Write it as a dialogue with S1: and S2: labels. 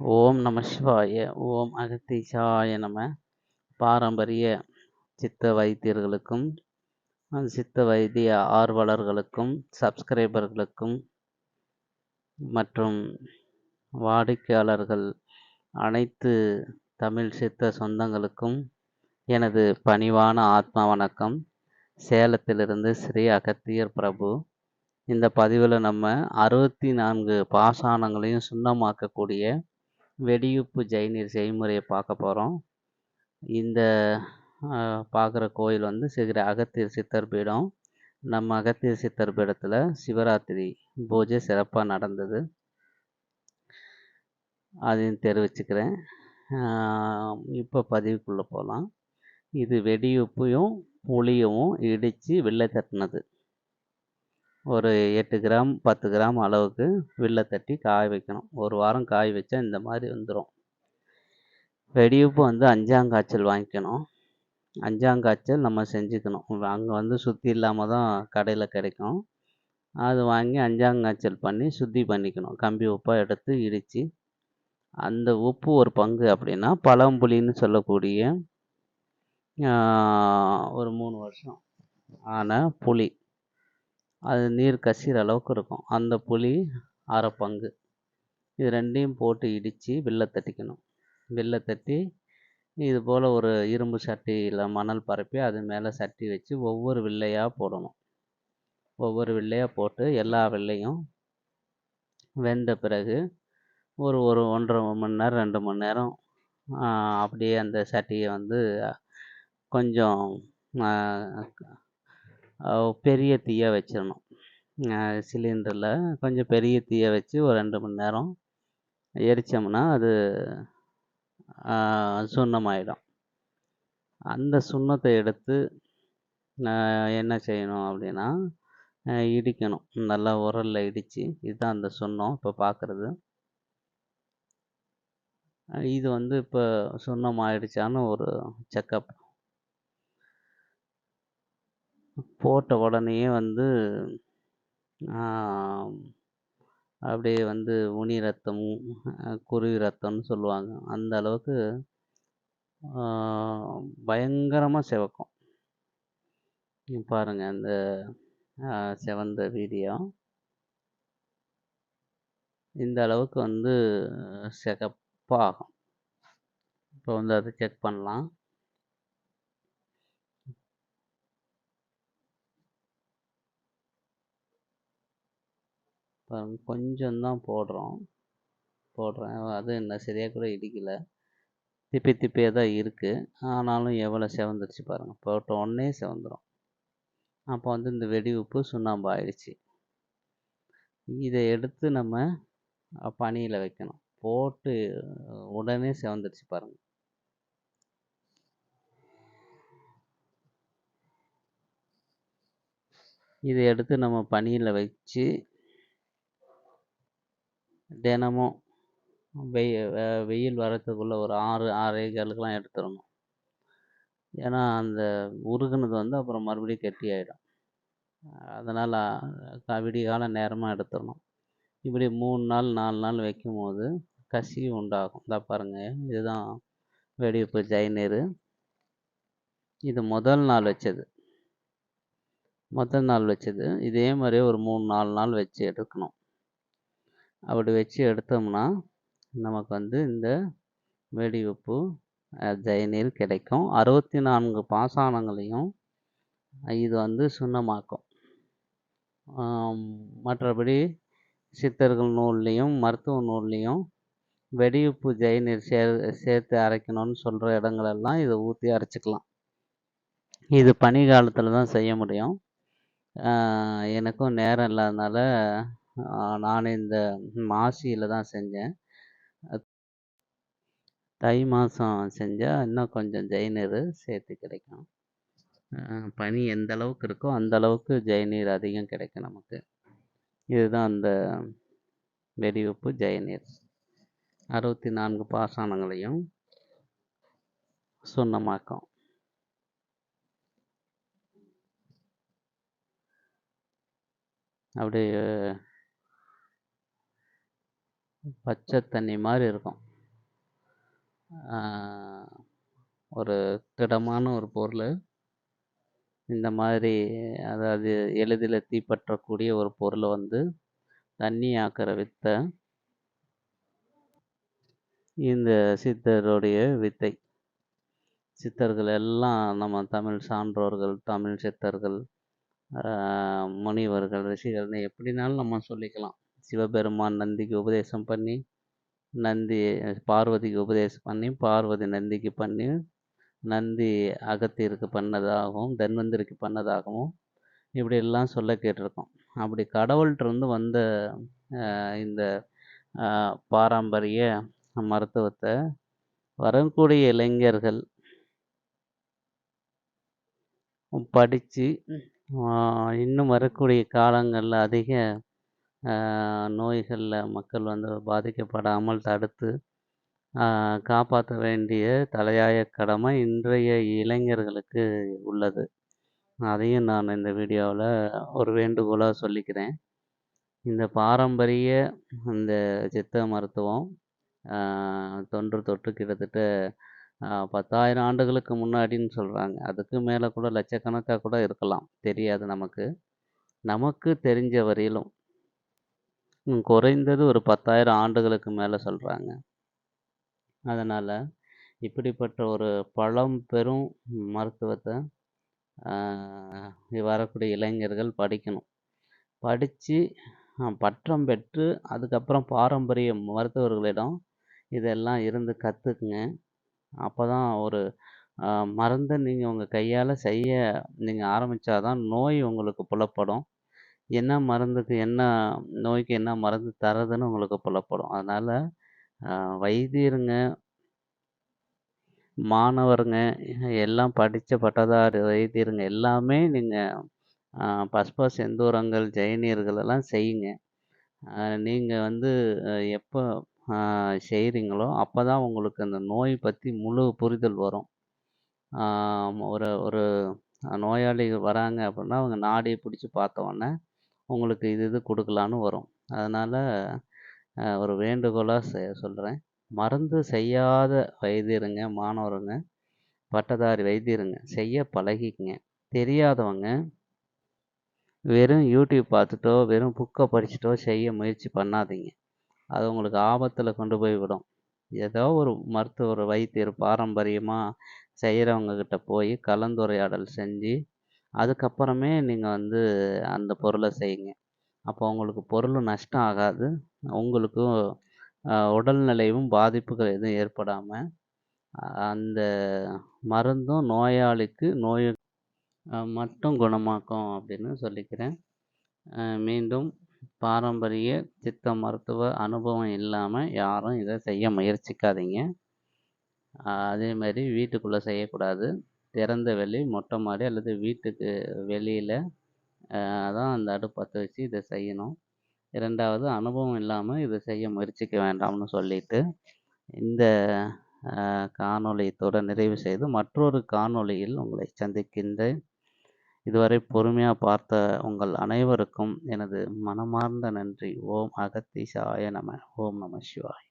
S1: ஓம் நம சிவாய ஓம் அகத்தீசாய நம. பாரம்பரிய சித்த வைத்தியர்களுக்கும் சித்த வைத்திய ஆர்வலர்களுக்கும் சப்ஸ்கிரைபர்களுக்கும் மற்றும் வாடிக்கையாளர்கள் அனைத்து தமிழ் சித்த சொந்தங்களுக்கும் எனது பணிவான ஆத்மா வணக்கம். சேலத்திலிருந்து ஸ்ரீ அகத்தியர் பிரபு. இந்த பதிவில் நம்ம அறுபத்தி நான்கு பாசானங்களையும் சுண்ணமாக்கக்கூடிய வெடியுப்பு ஜெயினீர் செய்முறையை பார்க்க போகிறோம் இந்த பார்க்குற கோயில் வந்து சிகிர அகத்திய சித்தர் பீடம். நம்ம அகத்திய சித்தர் பீடத்தில் சிவராத்திரி பூஜை சிறப்பாக நடந்தது. அதையும் தெரிவிச்சுக்கிறேன். இப்போ பதிவுக்குள்ளே போகலாம் இது வெடியுப்பையும் புளியவும் இடித்து வெள்ளை தட்டினது. ஒரு எட்டு கிராம் பத்து கிராம் அளவுக்கு வில்லை தட்டி காய வைக்கணும். ஒரு வாரம் காய வச்சா இந்த மாதிரி வந்துடும் வெடியுப்பு வந்து அஞ்சாங்காய்ச்சல் வாங்கிக்கணும். அஞ்சாங்காய்ச்சல் நம்ம செஞ்சுக்கணும். அங்கே வந்து சுற்றி இல்லாமல் தான் கடையில் கிடைக்கும். அது வாங்கி அஞ்சாங்காய்ச்சல் பண்ணி சுத்தி பண்ணிக்கணும். கம்பி உப்பாக எடுத்து இடித்து அந்த உப்பு ஒரு பங்கு அப்படின்னா பழம்புலின்னு சொல்லக்கூடிய ஒரு மூணு வருஷம் ஆன புளி. அது நீர் கசிகிற அளவுக்கு இருக்கும். அந்த புளி அரை பங்கு இது ரெண்டையும் போட்டு இடித்து வில்லை தட்டிக்கணும். வில்லை தட்டி இது போல் ஒரு இரும்பு சட்டியில் மணல் பரப்பி அது மேலே சட்டி வச்சு ஒவ்வொரு வில்லையாக போடணும். ஒவ்வொரு வில்லையாக போட்டு எல்லா வில்லையும் வெந்த பிறகு ஒரு ஒரு ஒன்றரை மணி நேரம் ரெண்டு மணி நேரம் அப்படியே அந்த சட்டியை வந்து கொஞ்சம் பெரிய தீயை வச்சிடணும் சிலிண்டரில் கொஞ்சம் பெரிய தீயை வச்சு ஒரு ரெண்டு மணி நேரம் எரித்தோம்னா அது சுண்ணமாயிடும். அந்த சுண்ணத்தை எடுத்து என்ன செய்யணும் அப்படின்னா இடிக்கணும். நல்லா உரலில் இடித்து இதுதான் அந்த சுண்ணம் இப்போ பார்க்குறது இது வந்து இப்போ சுண்ணம் ஆயிடுச்சான்னு ஒரு செக்கப். போட்ட உடனேயே வந்து அப்படியே வந்து உனி ரத்தம் குருவி ரத்தம்னு சொல்லுவாங்க. அந்த அளவுக்கு பயங்கரமாக சிவக்கும். பாருங்கள் அந்த செவந்த வீடியோ. இந்த அளவுக்கு வந்து சிகப்பாகும். இப்போ வந்து அதை செக் பண்ணலாம். கொஞ்சம் தான் போடுறோம். போடுறேன். அது என்ன சரியாக கூட இடிக்கலை. திப்பி திப்பியாக தான் இருக்குது ஆனாலும் எவ்வளோ செவந்துருச்சு பாருங்கள் போட்ட உடனே செவந்துடும் அப்போ வந்து இந்த வெடி உப்பு சுண்ணாம்பு ஆயிடுச்சு. இதை எடுத்து நம்ம பனியில் வைக்கணும். போட்டு உடனே செவந்துருச்சு பாருங்கள் இதை எடுத்து நம்ம பனியில் வச்சு தினமும் வெய் வெயில் வரத்துக்குள்ளே ஒரு ஆறு ஆறே காலுக்கெலாம் எடுத்துடணும். ஏன்னா அந்த உருகுனது வந்து அப்புறம் மறுபடியும் கெட்டி ஆகிடும் அதனால் க கால நேரமாக எடுத்துடணும். இப்படி மூணு நாள் நாலு நாள் வைக்கும் போது கசிவு உண்டாகும். இந்த பாருங்கள் இதுதான் வெடிப்பு ஜெயநீர் இது முதல் நாள் வச்சது. முதல் நாள் வச்சது. இதே மாதிரியே ஒரு மூணு நாலு நாள் வச்சு எடுக்கணும். அப்படி வச்சு எடுத்தோம்னா நமக்கு வந்து இந்த வெடி உப்பு ஜெயநீர் கிடைக்கும். அறுபத்தி நான்கு பாசானங்களையும் இது வந்து சுண்ணமாக்கும். மற்றபடி சித்தர்கள் நூல்லையும் மருத்துவ நூல்லையும் வெடியுப்பு ஜெயநீர் சே சேர்த்து அரைக்கணும்னு சொல்கிற இடங்களெல்லாம் இதை ஊற்றி அரைச்சிக்கலாம். இது பனி காலத்தில் தான் செய்ய முடியும். எனக்கும் நேரம் இல்லாதனால நான் இந்த மாசியில் தான் செஞ்சேன். தை மாதம் செஞ்சால் இன்னும் கொஞ்சம் ஜெயநீர் சேர்த்து கிடைக்கும். பனி எந்த அளவுக்கு இருக்கோ அந்த அளவுக்கு ஜெயநீர் அதிகம் கிடைக்கும் நமக்கு. இதுதான் அந்த வெடிவெப்பு ஜெயநீர். அறுபத்தி நான்கு பாசானங்களையும் சுண்ணமாக்கும். அப்படியே பச்சை தண்ணி மாதிரி இருக்கும். ஒரு திடமான ஒரு பொருள். இந்த மாதிரி அதாவது எளிதில் தீப்பற்றக்கூடிய ஒரு பொருளை வந்து தண்ணி ஆக்கிற வித்தை. இந்த சித்தருடைய வித்தை. சித்தர்கள் எல்லாம் நம்ம தமிழ் சான்றோர்கள் தமிழ் சித்தர்கள் முனிவர்கள் ரிஷிகள்னு எப்படினாலும் நம்ம சொல்லிக்கலாம். சிவபெருமான் நந்திக்கு உபதேசம் பண்ணி நந்தி பார்வதிக்கு உபதேசம் பண்ணி பார்வதி நந்திக்கு பண்ணி நந்தி அகத்தியருக்கு பண்ணதாகவும் தன்வந்திரிக்கு பண்ணதாகவும் இப்படியெல்லாம் சொல்ல கேட்டிருக்கோம். அப்படி கடவுள்கிட்டருந்து வந்த இந்த பாரம்பரிய மருத்துவத்தை வரக்கூடிய இளைஞர்கள் படித்து இன்னும் வரக்கூடிய காலங்களில் அதிக நோய்களில் மக்கள் வந்து பாதிக்கப்படாமல் தடுத்து காப்பாற்ற வேண்டிய தலையாய கடமை இன்றைய இளைஞர்களுக்கு உள்ளது. அதையும் நான் இந்த வீடியோவில் ஒரு வேண்டுகோளாக சொல்லிக்கிறேன். இந்த பாரம்பரிய இந்த சித்த மருத்துவம் தொன்று தொட்டு கிட்டத்தட்ட பத்தாயிரம் ஆண்டுகளுக்கு முன்னாடின்னு சொல்கிறாங்க அதுக்கு மேலே கூட லட்சக்கணக்காக கூட இருக்கலாம். தெரியாது நமக்கு. நமக்கு தெரிஞ்ச வரையிலும் குறைந்தது ஒரு பத்தாயிரம் ஆண்டுகளுக்கு மேலே சொல்கிறாங்க அதனால் இப்படிப்பட்ட ஒரு பழம்பெரும் மருத்துவத்தை வரக்கூடிய இளைஞர்கள் படிக்கணும். படித்து பட்டம் பெற்று அதுக்கப்புறம் பாரம்பரிய மருத்துவர்களிடம் இதெல்லாம் இருந்து கற்றுக்குங்க அப்போ தான் ஒரு மருந்தை நீங்கள் உங்கள் கையால் செய்ய நீங்கள் ஆரம்பித்தா தான் நோய் உங்களுக்கு புலப்படும். என்ன மருந்துக்கு என்ன நோய்க்கு என்ன மருந்து தர்றதுன்னு உங்களுக்கு புலப்படும். அதனால் வைத்தியருங்க மாணவருங்க எல்லாம் படித்த பட்டதாரி வைத்தியருங்க எல்லாமே நீங்கள் பஸ்பா செந்தூரங்கள் ஜெயநீர்கள் எல்லாம் செய்யுங்க. நீங்கள் வந்து எப்போ செய்கிறீங்களோ அப்போ தான் உங்களுக்கு அந்த நோய் பற்றி முழு புரிதல் வரும். ஒரு ஒரு நோயாளிகள் வராங்க அப்படின்னா அவங்க நாடியை பிடிச்சி பார்த்தோன்னே உங்களுக்கு இது இது கொடுக்கலான்னு வரும். அதனால் ஒரு வேண்டுகோளாக செ சொல்கிறேன் மருந்து செய்யாத வைத்தியருங்க மாணவருங்க. பட்டதாரி வைத்தியருங்க. செய்ய பழகிக்கங்க. தெரியாதவங்க வெறும் யூடியூப் பார்த்துட்டோ வெறும் புக்கை படிச்சுட்டோ செய்ய முயற்சி பண்ணாதீங்க. அது உங்களுக்கு ஆபத்தில் கொண்டு போய் விடும். ஏதோ ஒரு மருத்துவர் வைத்தியர் பாரம்பரியமாக செய்கிறவங்கக்கிட்ட போய் கலந்துரையாடல் செஞ்சு அதுக்கப்புறமே நீங்கள் வந்து அந்த பொருளை செய்யுங்க. அப்போ உங்களுக்கு பொருள் நஷ்டம் ஆகாது. உங்களுக்கும் உடல்நிலையும் பாதிப்புகள் எதுவும் ஏற்படாமல் அந்த மருந்தும் நோயாளிக்கு நோய் மட்டும் குணமாக்கும் அப்படின்னு சொல்லிக்கிறேன். மீண்டும் பாரம்பரிய சித்த மருத்துவ அனுபவம் இல்லாமல் யாரும் இதை செய்ய முயற்சிக்காதீங்க. அதேமாதிரி வீட்டுக்குள்ளே செய்யக்கூடாது. திறந்த வெளி மொட்டை மாடி அல்லது வீட்டுக்கு வெளியில் தான் அந்த அடுப்பு பற்ற வச்சு இதை செய்யணும். இரண்டாவது அனுபவம் இல்லாமல் இதை செய்ய முயற்சிக்க வேண்டாம்னு சொல்லிட்டு இந்த காணொளி நிறைவு செய்து மற்றொரு காணொளியில் உங்களை சந்திக்கின்றேன். இதுவரை பொறுமையாக பார்த்த உங்கள் அனைவருக்கும் எனது மனமார்ந்த நன்றி. ஓம் அகத்தீசாய நம ஓம் நம சிவாய்.